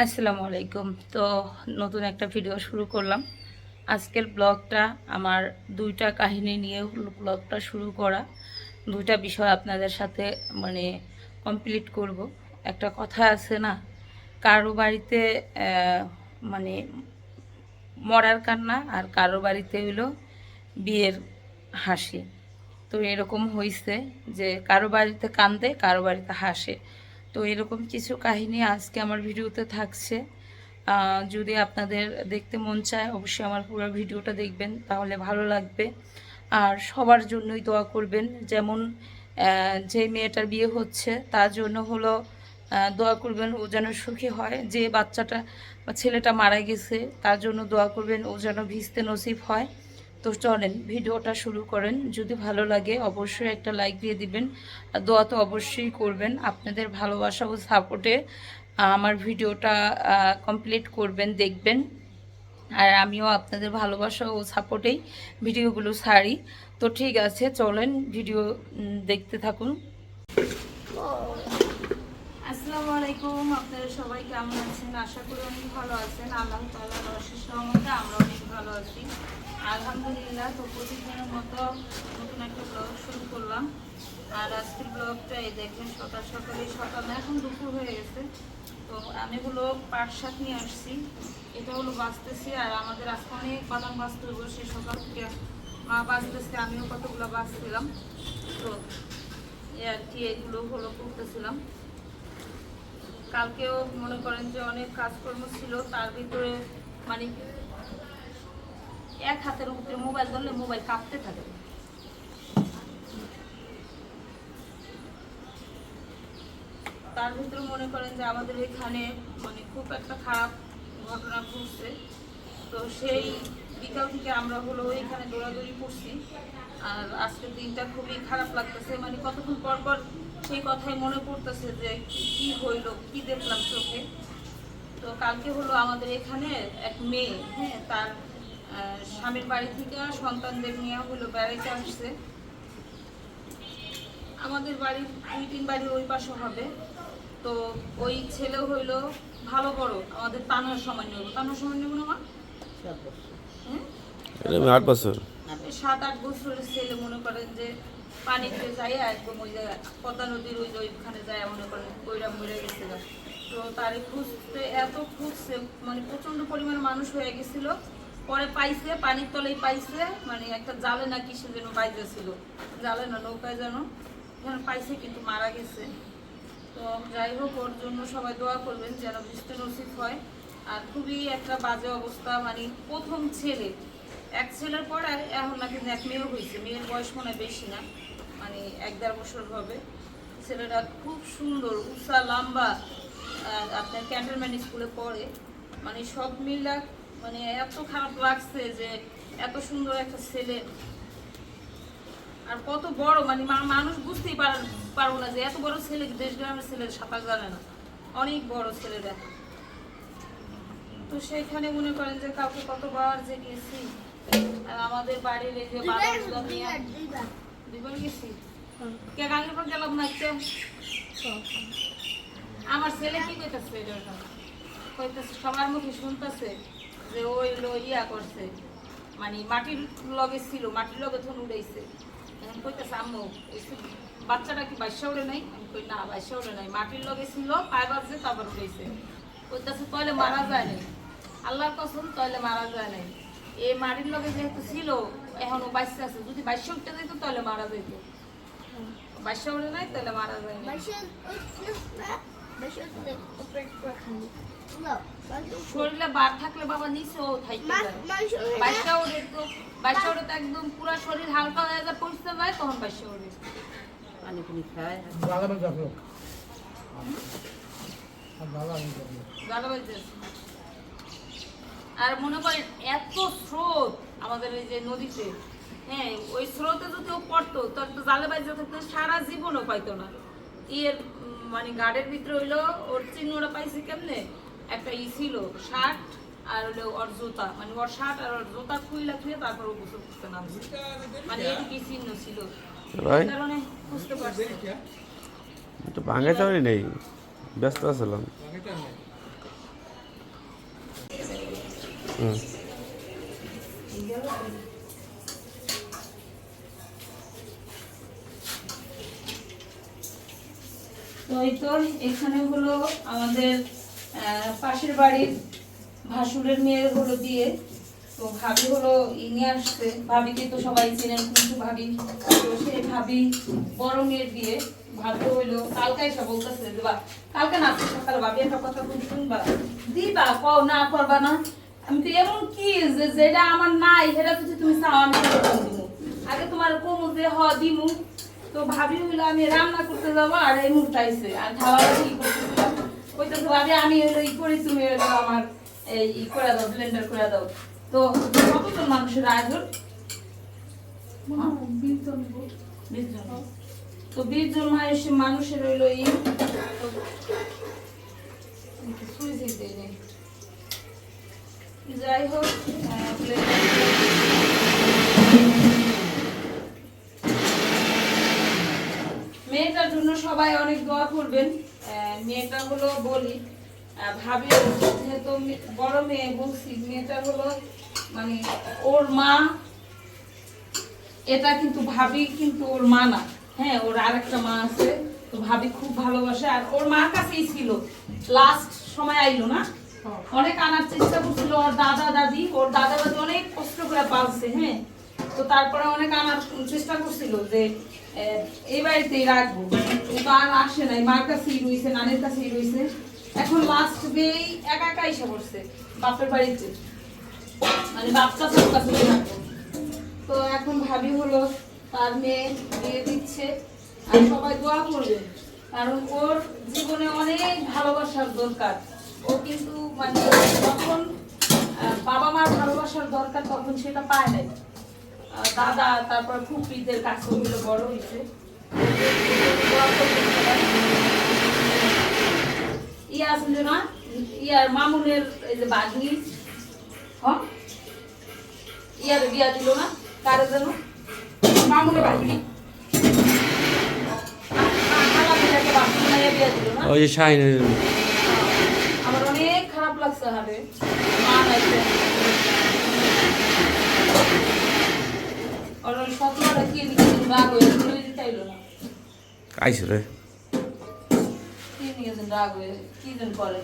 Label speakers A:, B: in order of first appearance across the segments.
A: আসসালামু আলাইকুম। তো নতুন একটা ভিডিও শুরু করলাম। আজকের ব্লগটা আমার দুইটা কাহিনী নিয়ে হলো ব্লগটা শুরু করা। দুইটা বিষয় আপনাদের সাথে মানে কমপ্লিট করব। একটা কথা আছে না, কারও বাড়িতে মানে মরার কান্না আর কারও বাড়িতে হইল বিয়ের হাসি। তো এরকম হয়েছে যে কারও বাড়িতে কান্দে, কারও বাড়িতে হাসে। তো এরকম কিছু কাহিনী আজকে আমার ভিডিওতে থাকছে। যদি আপনাদের দেখতে মন চায়, অবশ্যই আমার পুরো ভিডিওটা দেখবেন, তাহলে ভালো লাগবে। আর সবার জন্যই দোয়া করবেন, যেমন যে মেয়েটার বিয়ে হচ্ছে, তার জন্য হলো দোয়া করবেন ও যেন সুখী হয়। যে বাচ্চাটা ছেলেটা মারা গেছে, তার জন্য দোয়া করবেন ও যেন ভিজতে নসিব হয়। তো চলেন, ভিডিওটা শুরু করেন। যদি ভালো লাগে, অবশ্যই একটা লাইক দিয়ে দিবেন। আর দোয়া তো অবশ্যই করবেন। আপনাদের ভালোবাসা ও সাপোর্টে আমার ভিডিওটা কমপ্লিট করবেন, দেখবেন। আর আমিও আপনাদের ভালোবাসা ও সাপোর্টেই ভিডিওগুলো সারি তো ঠিক আছে, চলেন, ভিডিও দেখতে থাকুন। আলাইকুম, আপনারা সবাই কেমন আছেন? আশা করি অনেক ভালো আছেন। আল্লাহ তাআলার অশেষ রহমতে আমরা অনেক ভালো আছি। আলহামদুলিল্লাহ, তো প্রতিদিনের মতো নতুন একটা ব্লগ শুরু করলাম। আর আজকের ব্লগটা এই দেখেন, সকাল সকালে সকাল, এখন দুপুর হয়ে গেছে। তো আমি হলো পাট নিয়ে আসছি। এটা হলো বাঁচতেছি, আর আমাদের আজকে অনেক বাদাম বাঁচতে বসে সকাল থেকে। মা বাঁচতেছে, আমিও কতগুলো বাঁচছিলাম। তো এই আর কি, এগুলো হলো করতেছিলাম। কালকেও মনে করেন যে অনেক কাজকর্ম ছিল, তার ভিতরে মানে এক হাতের উপরে মোবাইল ধরলে মোবাইল কাঁপতে থাকে। তার ভিতরে মনে করেন যে আমাদের এখানে মানে খুব একটা খারাপ ঘটনা ঘটছে। তো সেই বিকাল থেকে আমরা হলো এখানে দৌড়াদৌড়ি করছি। আর আজকের দিনটা খুবই খারাপ লাগতেছে। মানে কতক্ষণ পর পর সেই কথাই মনে পড়তেছে যে কি- হইল কি দেখলাম চোখে। তো কালকে হলো আমাদের এখানে এক মেয়ে হ্যাঁ তার স্বামীর বাড়ি থেকে সন্তানদের নিয়ে হলো বেড়াইতে আসছে। আমাদের বাড়ির দুই তিন বাড়ির ওই পাশে হবে। তো ওই ছেলে হইল ভালো বড় আমাদের তানোর সময় নেব তানোর সময় নেব না মা? হ্যাঁ?
B: আট বছর?
A: সাত আট বছরের ছেলে মনে করেন যে পানিতে যায় একদম ওই যে পদ্মা নদীর ওই ওইখানে যায় মনে করেন ওইরা মরে গেছিল। তো তারে খুঁজতে, এত খুঁজছে মানে প্রচণ্ড পরিমাণে মানুষ হয়ে গেছিল। পরে পাইছে, পানির তলেই পাইছে মানে একটা জালে না কিসে যেন বাইতেছিল জালে না, নৌকায় যেন যেন পাইছে কিন্তু মারা গেছে। তো যাই হোক, ওর জন্য সবাই দোয়া করবেন যেন বৃষ্টি নসিব হয়। আর খুবই একটা বাজে অবস্থা মানে প্রথম ছেলে। এক ছেলের পর আর এখন নাকি এক মেয়েও হয়েছে, মেয়ের বয়স মনে বেশি না। মানে এক দেড় বছর হবে। ছেলেটা খুব সুন্দর উষা লম্বা আপনার ক্যান্টনমেন্ট স্কুলে পড়ে। মানে সব মিলা মানে এত খারাপ লাগছে যে এত সুন্দর একটা ছেলে। আর কত বড় মানে মানুষ বুঝতেই পার পারব না যে এত বড় ছেলে দেশ গ্রামের ছেলে সাঁতার জানে না। অনেক বড় ছেলেরা তো সেইখানে মনে করেন যে কাউকে কতবার যে গেছি আর আমাদের বাড়ির এই যে নিয়ে দুইবার গেছি। কে গাঙ্গের পর গেলাম না আমার ছেলে কি কইতাছে এটা কইতাছে সবার মুখে শুনতেছে যে ওই লো ইয়া করছে। মানে মাটির লগে ছিল মাটির লগে ধন উড়াইছে। এখন কইতাছে আম্মু বাচ্চাটা কি বাইশা উড়ে নাই? আমি কই না বাইশা উড়ে নাই। মাটির লগে ছিল পায়ে বাজছে তারপর উড়াইছে। কইতাছে তলে মারা যায় নাই। আল্লাহর কসম তলে মারা যায় নাই। এই মাটির লগে যেহেতু ছিল এখনও বাইশে আছে। যদি বাইশে উঠতে যেত তলে মারা যেত বাইশা উড়ে নাই তাহলে মারা যায় শরীরে বার থাকলে বাবা নিচেও থাকতে যায় বাইশটা ওড়ে তো বাইশটা ওড়ে তো একদম পুরো শরীর হালকা হয়ে যায় পৌঁছতে যায় তখন বাইশটা ওড়ে
C: পানি পুনি খায়।
A: গালা বাজতেছে। আর মনে করেন এত স্রোত আমাদের এই যে নদীতে। হ্যাঁ ওই স্রোতে যদি ও পড়তো তার তো জালে বাইজে থাকতো সারা জীবনও পাইতো না। এর উম, মানে গাড়ির ভিতরে হইল ওর চিহ্নটা পাইছে কেমনে? একটা ই ছিল শার্ট আর হলো ওর জুতা। মানে ওর শার্ট আর ওর জুতা খুইলা খুলে তারপর ও গোসল করতে নামছে। মানে এদিকে চিহ্ন ছিল। কারণে বুঝতে পারছি।
B: নেই। ব্যস্ত আছিলাম।
A: তো এই তো এখানে হলো আমাদের পাশের বাড়ির ভাসুরের মেয়ের হলো বিয়ে। তো ভাবি হলো ই আসছে। ভাবিকে তো সবাই চেনেন, কিন্তু ভাবি, তো সেই ভাবি বড় মেয়ের বিয়ে। ভাবি হইল, কালকে এসে বলতেছে বা, কালকে না সকালে, ভাবি একটা কথা বলি শুনবা? দিবা, কও, না করবা না। আমি তো এমন কি যে যেটা আমার নাই সেটা যদি তুমি চাও আমি আগে তোমার কমু যে হ দিমু তো ভাবি হইল আমি রান্না করতে যাব আর এই মুহূর্তে আইসে আর খাওয়া কি ওই তো ভাবি আমি হইল ই করি তুমি হইল আমার এই ই করে দাও ব্লেন্ডার করে দাও। তো কতজন মানুষের আয়োজন? তো বিশ জন মানুষ মানুষের হইল ই তো একটু সুইচ দিয়ে নেই। যাই হোক মেয়েটার জন্য সবাই অনেক দোয়া করবেন। মেয়েটা হলো বলি। ভাবি যেহেতু বড় মেয়ে বলছি, মেয়েটা হলো মানে ওর মা। এটা কিন্তু ভাবি কিন্তু ওর মা না। হ্যাঁ ওর আরেকটা মা আছে। তো ভাবি খুব ভালোবাসে। আর ওর মার কাছেই ছিল। লাস্ট সময় আইলো না? অনেক আনার চেষ্টা করছিল ওর দাদা, দাদি। ওর দাদা দাদি অনেক কষ্ট করে পালছে হ্যাঁ? তো তারপরে অনেক আনার চেষ্টা করছিল যে এই বাড়িতেই রাখব। কিন্তু আর আসে নাই। মার কাছেই রয়েছে, নানের কাছেই রয়েছে। এখন লাস্ট দিয়েই একা একা এসে পড়ছে, বাপের বাড়িতে। মানে বাচ্চা সব কাছে তো এখন ভাবি হলো, তার মেয়ে বিয়ে দিচ্ছে, আর সবাই দোয়া করবে। কারণ ওর জীবনে অনেক ভালোবাসার দরকার। ও কিন্তু মানে যখন বাবা মার ভালোবাসার দরকার তখন সেটা পায় নাই দাদা তারপর ফুপিদের কাছে হইল বড় হয়েছে। ইয়া আছে না ইয়ার মামুনের এই যে বাগনি হ্যাঁ ইয়ার বিয়া দিল না কারে যেন মামুনে বাগনি বিয়া দিল না
B: ওই যে শাহিনের
A: লাগছে হাটে মা নাইছে ওর ওই স্বপ্নটা কি রাগ হয়ে চাইলো না।
B: আইসো রে।
A: কি নিয়ে রাগ হয়ে কি যেন করে।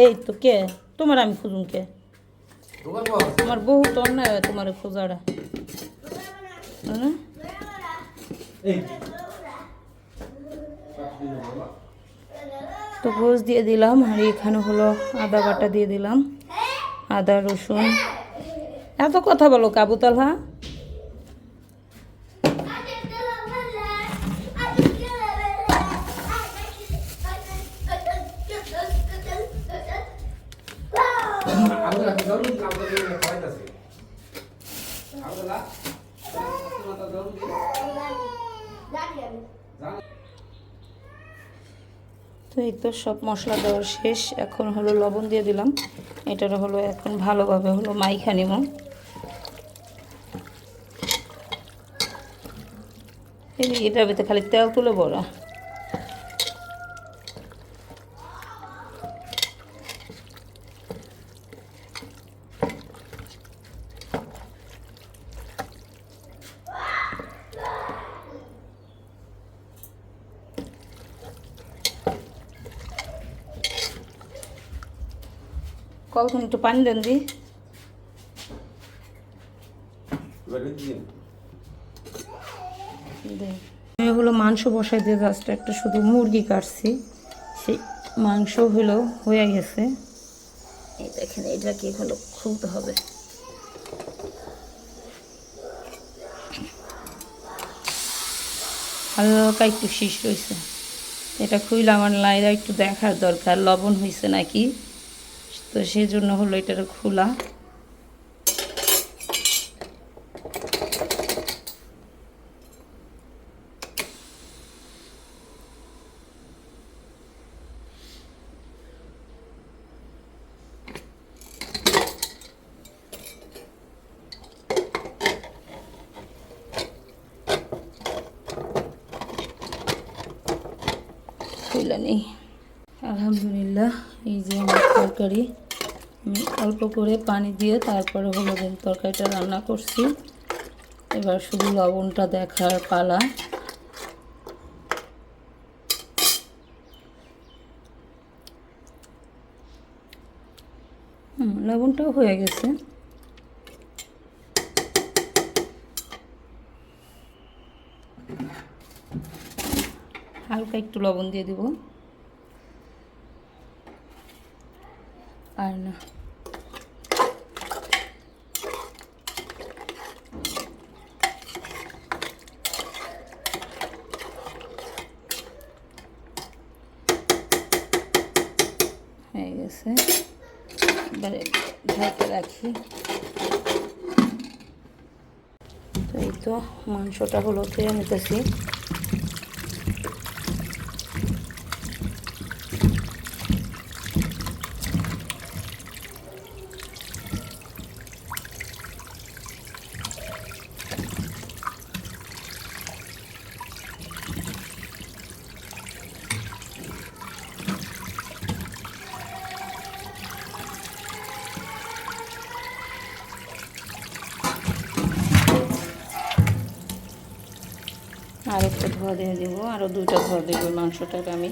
A: এই তো কে? তোমার আমি খুঁজুন কে? আমার বহুত অন্যায় হয় তোমার খোঁজাটা হ্যাঁ? তো গোস দিয়ে দিলাম আর এখানে হলো আদা বাটা দিয়ে দিলাম। আদা রসুন। এত কথা বলো কাবুতাল তো এই তো সব মশলা দেওয়ার শেষ, এখন হলো লবণ দিয়ে দিলাম। এটার হলো এখন ভালোভাবে হলো মাইখা নিব। এটার ভিতরে খালি তেল তুলে বড় দি। দেন। আমি হলো মাংস বসাই দিয়ে জাস্ট একটা শুধু মুরগি কাটছি। সেই মাংস হলো হয়ে গেছে। এই দেখেন এটাকে হলো? খুলতে হবে। হালকা একটু শীষ রয়েছে। এটা খুইলে আমার লাইরা একটু দেখার দরকার। লবণ হয়েছে নাকি? তো সেই জন্য হলো এটার খোলা। খুলে নেই। আলহামদুলিল্লাহ এই যে তরকারি। আমি অল্প করে পানি দিয়ে তারপরে হলো যে তরকারিটা রান্না করছি। এবার শুধু লবণটা দেখার পালা। হুম, লবণটাও হয়ে গেছে। হালকা একটু লবণ দিয়ে দিব। আর না। হয়ে গেছে। এবারে ঢাকে রাখি। তো এই তো মাংসটা হলো ধুয়ে নিতেছি আর একটা ধোয়া দিয়ে দেবো। আরও দুটো ধোয়া দেবো মাংসটাকে আমি।